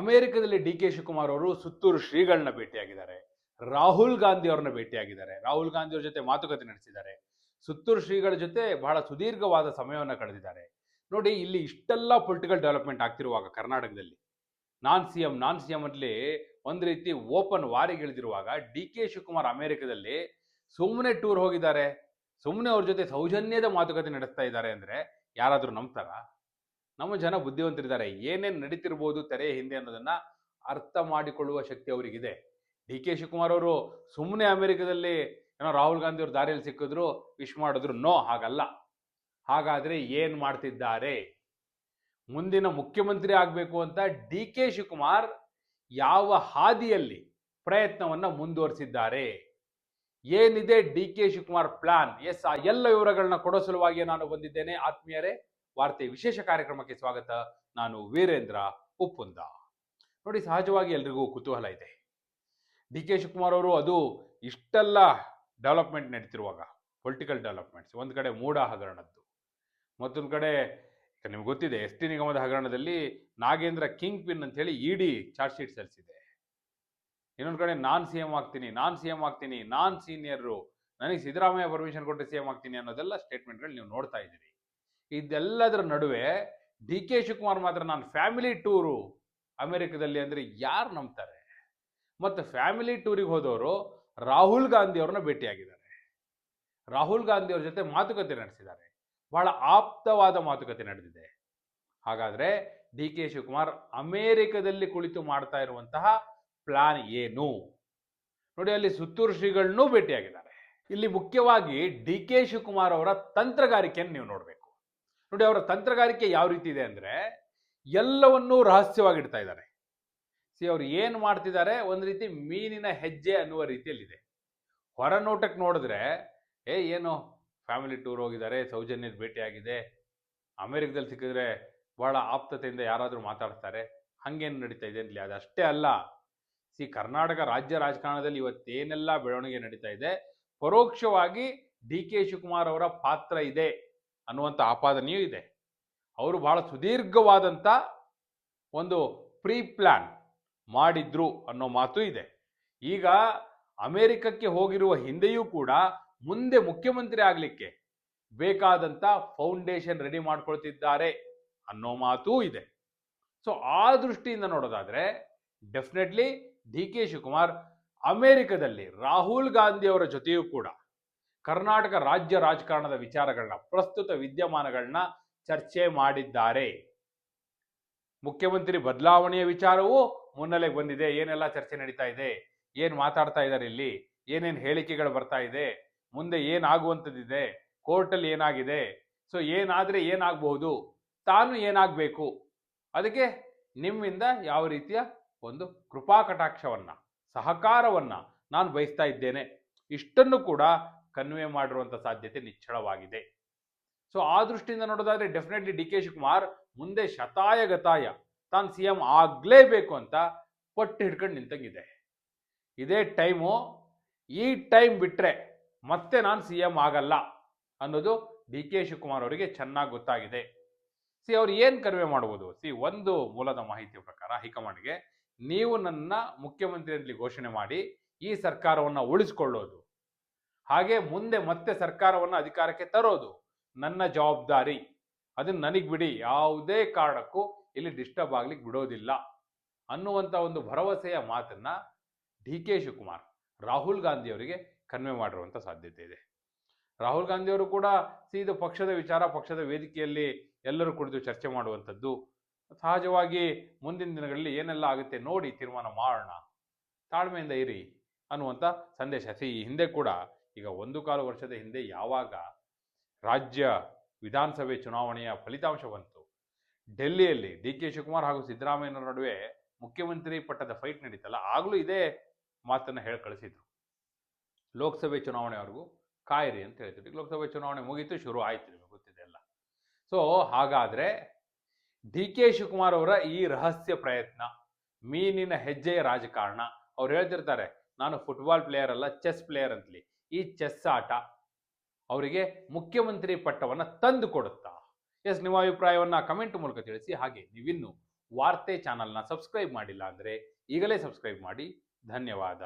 ಅಮೆರಿಕದಲ್ಲಿ D K Shivakumar ಅವರು ಸುತ್ತೂರು ಶ್ರೀಗಳನ್ನ ಭೇಟಿಯಾಗಿದ್ದಾರೆ. ರಾಹುಲ್ ಗಾಂಧಿ ಅವ್ರನ್ನ ಭೇಟಿಯಾಗಿದ್ದಾರೆ. ರಾಹುಲ್ ಗಾಂಧಿ ಅವ್ರ ಜೊತೆ ಮಾತುಕತೆ ನಡೆಸಿದ್ದಾರೆ. ಸುತ್ತೂರು ಶ್ರೀಗಳ ಜೊತೆ ಬಹಳ ಸುದೀರ್ಘವಾದ ಸಮಯವನ್ನು ಕಳೆದಿದ್ದಾರೆ. ನೋಡಿ, ಇಲ್ಲಿ ಇಷ್ಟೆಲ್ಲ ಪೊಲಿಟಿಕಲ್ ಡೆವಲಪ್ಮೆಂಟ್ ಆಗ್ತಿರುವಾಗ ಕರ್ನಾಟಕದಲ್ಲಿ, ನಾನ್ ಸಿ ಎಂ ನಾನ್ ಸಿ ಎಂ ಅಲ್ಲಿ ಒಂದ್ ರೀತಿ ಓಪನ್ ವಾರಿಗಿಳಿದಿರುವಾಗ ಡಿ ಕೆ ಶಿವಕುಮಾರ್ ಅಮೆರಿಕದಲ್ಲಿ ಸುಮ್ಮನೆ ಟೂರ್ ಹೋಗಿದ್ದಾರೆ. ಸುಮ್ಮನೆ ಅವ್ರ ಜೊತೆ ಸೌಜನ್ಯದ ಮಾತುಕತೆ ನಡೆಸ್ತಾ ಇದ್ದಾರೆ ಅಂದ್ರೆ ಯಾರಾದರೂ ನಂಬ್ತಾರ? ನಮ್ಮ ಜನ ಬುದ್ಧಿವಂತರಿದ್ದಾರೆ. ಏನೇನು ನಡೀತಿರ್ಬೋದು ತೆರೆಯ ಹಿಂದೆ ಅನ್ನೋದನ್ನ ಅರ್ಥ ಮಾಡಿಕೊಳ್ಳುವ ಶಕ್ತಿ ಅವರಿಗಿದೆ. ಡಿ ಕೆ ಶಿವಕುಮಾರ್ ಅವರು ಸುಮ್ಮನೆ ಅಮೆರಿಕದಲ್ಲಿ ಏನೋ ರಾಹುಲ್ ಗಾಂಧಿ ಅವ್ರ ದಾರಿಯಲ್ಲಿ ಸಿಕ್ಕಿದ್ರು, ವಿಶ್ ಮಾಡಿದ್ರು, ನೋ, ಹಾಗಲ್ಲ. ಹಾಗಾದ್ರೆ ಏನ್ ಮಾಡ್ತಿದ್ದಾರೆ? ಮುಂದಿನ ಮುಖ್ಯಮಂತ್ರಿ ಆಗಬೇಕು ಅಂತ ಡಿ ಕೆ ಶಿವಕುಮಾರ್ ಯಾವ ಹಾದಿಯಲ್ಲಿ ಪ್ರಯತ್ನವನ್ನ ಮುಂದುವರಿಸಿದ್ದಾರೆ? ಏನಿದೆ D K Shivakumar plan? Yes, ಆ ಎಲ್ಲ ವಿವರಗಳನ್ನ ಕೊಡೋ ಸಲುವಾಗಿ ನಾನು ಬಂದಿದ್ದೇನೆ. ಆತ್ಮೀಯರೇ ವಾರ್ತೆ ವಿಶೇಷ ಕಾರ್ಯಕ್ರಮಕ್ಕೆ ಸ್ವಾಗತ. ನಾನು ವೀರೇಂದ್ರ ಉಪ್ಪುಂದ. ನೋಡಿ, ಸಹಜವಾಗಿ ಎಲ್ರಿಗೂ ಕುತೂಹಲ ಇದೆ. ಡಿ ಕೆ ಶಿವಕುಮಾರ್ ಅವರು ಅದು ಇಷ್ಟೆಲ್ಲ ಡೆವಲಪ್ಮೆಂಟ್ ನಡೀತಿರುವಾಗ, ಪೊಲಿಟಿಕಲ್ ಡೆವಲಪ್ಮೆಂಟ್ಸ್, ಒಂದು ಕಡೆ ಮೂಡ ಹಗರಣದ್ದು, ಮತ್ತೊಂದು ಕಡೆ ನಿಮ್ಗೆ ಗೊತ್ತಿದೆ, ಎಸ್ ಟಿ ನಿಗಮದ ಹಗರಣದಲ್ಲಿ ನಾಗೇಂದ್ರ ಕಿಂಗ್ ಪಿನ್ ಅಂತ ಹೇಳಿ ಇಡಿ ಚಾರ್ಜ್ ಶೀಟ್ ಸಲ್ಲಿಸಿದೆ. ಇನ್ನೊಂದು ಕಡೆ ನಾನ್ ಸಿ ಎಂ ಆಗ್ತೀನಿ, ನಾನ್ ಸಿ ಎಂ ಆಗ್ತೀನಿ, ನಾನ್ ಸೀನಿಯರು, ನನಗೆ ಸಿದ್ದರಾಮಯ್ಯ ಪರ್ಮಿಷನ್ ಕೊಟ್ಟು ಸಿ ಎಂ ಆಗ್ತೀನಿ ಅನ್ನೋದೆಲ್ಲ ಸ್ಟೇಟ್ಮೆಂಟ್ಗಳು ನೀವು ನೋಡ್ತಾ ಇದ್ದೀರಿ. ಇದೆಲ್ಲದರ ನಡುವೆ ಡಿ ಕೆ ಶಿವಕುಮಾರ್ ಮಾತ್ರ ನಾನು ಫ್ಯಾಮಿಲಿ ಟೂರು ಅಮೆರಿಕದಲ್ಲಿ ಅಂದರೆ ಯಾರು ನಂಬ್ತಾರೆ? ಮತ್ತು ಫ್ಯಾಮಿಲಿ ಟೂರಿಗೆ ಹೋದವರು ರಾಹುಲ್ ಗಾಂಧಿ ಅವ್ರನ್ನ ಭೇಟಿಯಾಗಿದ್ದಾರೆ. ರಾಹುಲ್ ಗಾಂಧಿ ಅವ್ರ ಜೊತೆ ಮಾತುಕತೆ ನಡೆಸಿದ್ದಾರೆ. ಬಹಳ ಆಪ್ತವಾದ ಮಾತುಕತೆ ನಡೆದಿದೆ. ಹಾಗಾದರೆ ಡಿ ಕೆ ಶಿವಕುಮಾರ್ ಅಮೇರಿಕದಲ್ಲಿ ಕುಳಿತು ಮಾಡ್ತಾ ಇರುವಂತಹ ಪ್ಲಾನ್ ಏನು? ನೋಡಿ, ಅಲ್ಲಿ ಸುತ್ತೂರು ಶ್ರೀಗಳನ್ನೂ ಭೇಟಿಯಾಗಿದ್ದಾರೆ. ಇಲ್ಲಿ ಮುಖ್ಯವಾಗಿ ಡಿ ಕೆ ಶಿವಕುಮಾರ್ ಅವರ ತಂತ್ರಗಾರಿಕೆಯನ್ನು ನೀವು ನೋಡಬೇಕು. ನೋಡಿ, ಅವರ ತಂತ್ರಗಾರಿಕೆ ಯಾವ ರೀತಿ ಇದೆ ಅಂದ್ರೆ ಎಲ್ಲವನ್ನೂ ರಹಸ್ಯವಾಗಿಡ್ತಾ ಇದ್ದಾರೆ. ಸಿ ಅವ್ರು ಏನು ಮಾಡ್ತಿದ್ದಾರೆ? ಒಂದು ರೀತಿ ಮೀನಿನ ಹೆಜ್ಜೆ ಅನ್ನುವ ರೀತಿಯಲ್ಲಿದೆ. ಹೊರನೋಟಕ್ಕೆ ನೋಡಿದ್ರೆ, ಏ, ಏನು ಫ್ಯಾಮಿಲಿ ಟೂರ್ ಹೋಗಿದ್ದಾರೆ, ಸೌಜನ್ಯದ ಭೇಟಿಯಾಗಿದೆ, ಅಮೆರಿಕದಲ್ಲಿ ಸಿಕ್ಕಿದ್ರೆ ಬಹಳ ಆಪ್ತತೆಯಿಂದ ಯಾರಾದರೂ ಮಾತಾಡ್ತಾರೆ, ಹಂಗೇನು ನಡೀತಾ ಇದೆ ಅಂತಲಿ ಅದಷ್ಟೇ ಅಲ್ಲ. ಸಿ ಕರ್ನಾಟಕ ರಾಜ್ಯ ರಾಜಕಾರಣದಲ್ಲಿ ಇವತ್ತೇನೆಲ್ಲ ಬೆಳವಣಿಗೆ ನಡೀತಾ ಇದೆ. ಪರೋಕ್ಷವಾಗಿ ಡಿ ಕೆ ಶಿವಕುಮಾರ್ ಅವರ ಪಾತ್ರ ಇದೆ. ಅನ್ನುವಂಥ ಆಪಾದನೆಯೂ ಇದೆ. ಅವರು ಬಹಳ ಸುದೀರ್ಘವಾದಂಥ ಒಂದು ಪ್ರೀ ಪ್ಲ್ಯಾನ್ ಮಾಡಿದ್ರು ಅನ್ನೋ ಮಾತು ಇದೆ. ಈಗ ಅಮೆರಿಕಕ್ಕೆ ಹೋಗಿರುವ ಹಿಂದೆಯೂ ಕೂಡ ಮುಂದೆ ಮುಖ್ಯಮಂತ್ರಿ ಆಗಲಿಕ್ಕೆ ಬೇಕಾದಂಥ ಫೌಂಡೇಶನ್ ರೆಡಿ ಮಾಡ್ಕೊಳ್ತಿದ್ದಾರೆ ಅನ್ನೋ ಮಾತೂ ಇದೆ. ಸೊ, ಆ ದೃಷ್ಟಿಯಿಂದ ನೋಡೋದಾದರೆ ಡೆಫಿನೆಟ್ಲಿ ಡಿ ಕೆ ಶಿವಕುಮಾರ್ ಅಮೆರಿಕದಲ್ಲಿ ರಾಹುಲ್ ಗಾಂಧಿ ಅವರ ಜೊತೆಯೂ ಕೂಡ ಕರ್ನಾಟಕ ರಾಜ್ಯ ರಾಜಕಾರಣದ ವಿಚಾರಗಳನ್ನ, ಪ್ರಸ್ತುತ ವಿದ್ಯಮಾನಗಳನ್ನ ಚರ್ಚೆ ಮಾಡಿದ್ದಾರೆ. ಮುಖ್ಯಮಂತ್ರಿ ಬದಲಾವಣೆಯ ವಿಚಾರವೂ ಮುನ್ನೆಲೆಗೆ ಬಂದಿದೆ. ಏನೆಲ್ಲ ಚರ್ಚೆ ನಡೀತಾ ಇದೆ? ಏನ್ ಮಾತಾಡ್ತಾ ಇದ್ದಾರೆ ಇಲ್ಲಿ? ಏನೇನು ಹೇಳಿಕೆಗಳು ಬರ್ತಾ ಇದೆ? ಮುಂದೆ ಏನಾಗುವಂಥದ್ದಿದೆ? ಕೋರ್ಟಲ್ಲಿ ಏನಾಗಿದೆ? ಸೊ, ಏನಾದ್ರೆ ಏನಾಗಬಹುದು? ತಾನು ಏನಾಗಬೇಕು? ಅದಕ್ಕೆ ನಿಮ್ಮಿಂದ ಯಾವ ರೀತಿಯ ಒಂದು ಕೃಪಾ ಕಟಾಕ್ಷವನ್ನ ಸಹಕಾರವನ್ನ ನಾನು ಬಯಸ್ತಾ ಇದ್ದೇನೆ. ಇಷ್ಟನ್ನು ಕೂಡ ಕನ್ವೆ ಮಾಡಿರುವಂಥ ಸಾಧ್ಯತೆ ನಿಚ್ಚಳವಾಗಿದೆ. ಸೊ ಆ ದೃಷ್ಟಿಯಿಂದ ನೋಡೋದಾದ್ರೆ ಡೆಫಿನೆಟ್ಲಿ ಡಿ ಕೆ ಶಿವಕುಮಾರ್ ಮುಂದೆ ಶತಾಯ ಗತಾಯ ತಾನು ಸಿ ಎಂ ಆಗಲೇಬೇಕು ಅಂತ ಪಟ್ಟು ಹಿಡ್ಕೊಂಡು ನಿಂತಂಗಿದೆ. ಇದೇ ಟೈಮು, ಈ ಟೈಮ್ ಬಿಟ್ಟರೆ ಮತ್ತೆ ನಾನು ಸಿ ಎಂ ಆಗಲ್ಲ ಅನ್ನೋದು ಡಿ ಕೆ ಶಿವಕುಮಾರ್ ಅವರಿಗೆ ಚೆನ್ನಾಗಿ ಗೊತ್ತಾಗಿದೆ. ಸಿ, ಅವ್ರು ಏನು ಕಡಿಮೆ ಮಾಡ್ಬೋದು? ಸಿ, ಒಂದು ಮೂಲದ ಮಾಹಿತಿ ಪ್ರಕಾರ ಹೈಕಮಾಂಡ್ಗೆ ನೀವು ನನ್ನ ಮುಖ್ಯಮಂತ್ರಿಯಲ್ಲಿ ಘೋಷಣೆ ಮಾಡಿ ಈ ಸರ್ಕಾರವನ್ನು ಉಳಿಸ್ಕೊಳ್ಳೋದು. ಹಾಗೆ ಮುಂದೆ ಮತ್ತೆ ಸರ್ಕಾರವನ್ನು ಅಧಿಕಾರಕ್ಕೆ ತರೋದು ನನ್ನ ಜವಾಬ್ದಾರಿ. ಅದನ್ನ ನನಗೆ ಬಿಡಿ, ಯಾವುದೇ ಕಾರಣಕ್ಕೂ ಇಲ್ಲಿ ಡಿಸ್ಟರ್ಬ್ ಆಗ್ಲಿಕ್ಕೆ ಬಿಡೋದಿಲ್ಲ ಅನ್ನುವಂಥ ಒಂದು ಭರವಸೆಯ ಮಾತನ್ನ ಡಿ ಕೆ ಶಿವಕುಮಾರ್, ರಾಹುಲ್ ಗಾಂಧಿ ಅವರಿಗೆ ಕನ್ವೆ ಮಾಡಿರುವಂಥ ಸಾಧ್ಯತೆ ಇದೆ. ರಾಹುಲ್ ಗಾಂಧಿ ಅವರು ಕೂಡ ಸೀದ ಪಕ್ಷದ ವಿಚಾರ, ಪಕ್ಷದ ವೇದಿಕೆಯಲ್ಲಿ ಎಲ್ಲರೂ ಕುಳಿತು ಚರ್ಚೆ ಮಾಡುವಂಥದ್ದು. ಸಹಜವಾಗಿ ಮುಂದಿನ ದಿನಗಳಲ್ಲಿ ಏನೆಲ್ಲ ಆಗುತ್ತೆ ನೋಡಿ ತೀರ್ಮಾನ ಮಾಡೋಣ. ತಾಳ್ಮೆಯಿಂದ ಇರಿ ಅನ್ನುವಂಥ ಸಂದೇಶ. ಸಿ, ಈ ಹಿಂದೆ ಕೂಡ ಈಗ ಒಂದು ಕಾಲು ವರ್ಷದ ಹಿಂದೆ ಯಾವಾಗ ರಾಜ್ಯ ವಿಧಾನಸಭೆ ಚುನಾವಣೆಯ ಫಲಿತಾಂಶ ಬಂತು. ಡೆಲ್ಲಿಯಲ್ಲಿ ಡಿ ಕೆ ಶಿವಕುಮಾರ್ ಹಾಗೂ ಸಿದ್ದರಾಮಯ್ಯನ ನಡುವೆ ಮುಖ್ಯಮಂತ್ರಿ ಪಟ್ಟದ ಫೈಟ್ ನಡೀತಲ್ಲ, ಆಗಲೂ ಇದೇ ಮಾತನ್ನು ಹೇಳಿ ಕಳಿಸಿದ್ರು. ಲೋಕಸಭೆ ಚುನಾವಣೆವರೆಗೂ ಕಾಯಿರಿ ಅಂತ ಹೇಳ್ತಿದ್ರು. ಲೋಕಸಭೆ ಚುನಾವಣೆ ಮುಗೀತು, ಶುರು ಆಯ್ತು ನಿಮಗೆ ಗೊತ್ತಿದೆ ಎಲ್ಲ. ಸೊ ಹಾಗಾದ್ರೆ ಡಿ ಕೆ ಶಿವಕುಮಾರ್ ಅವರ ಈ ರಹಸ್ಯ ಪ್ರಯತ್ನ, ಮೀನಿನ ಹೆಜ್ಜೆಯ ರಾಜಕಾರಣ, ಅವ್ರು ಹೇಳ್ತಿರ್ತಾರೆ, ನಾನು ಫುಟ್ಬಾಲ್ ಪ್ಲೇಯರ್ ಅಲ್ಲ ಚೆಸ್ ಪ್ಲೇಯರ್ ಅಂತಲಿ ಈ ಚೆಸ್ ಆಟ ಅವರಿಗೆ ಮುಖ್ಯಮಂತ್ರಿ ಪಟ್ಟವನ್ನ ತಂದು ಕೊಡುತ್ತಾ? ಎಸ್, ನಿಮ್ಮ ಅಭಿಪ್ರಾಯವನ್ನ ಕಮೆಂಟ್ ಮೂಲಕ ತಿಳಿಸಿ. ಹಾಗೆ ನೀವಿನ್ನು ವಾರ್ತೆ ಚಾನಲ್ನ ಸಬ್ಸ್ಕ್ರೈಬ್ ಮಾಡಿಲ್ಲ ಅಂದರೆ ಈಗಲೇ ಸಬ್ಸ್ಕ್ರೈಬ್ ಮಾಡಿ. ಧನ್ಯವಾದ.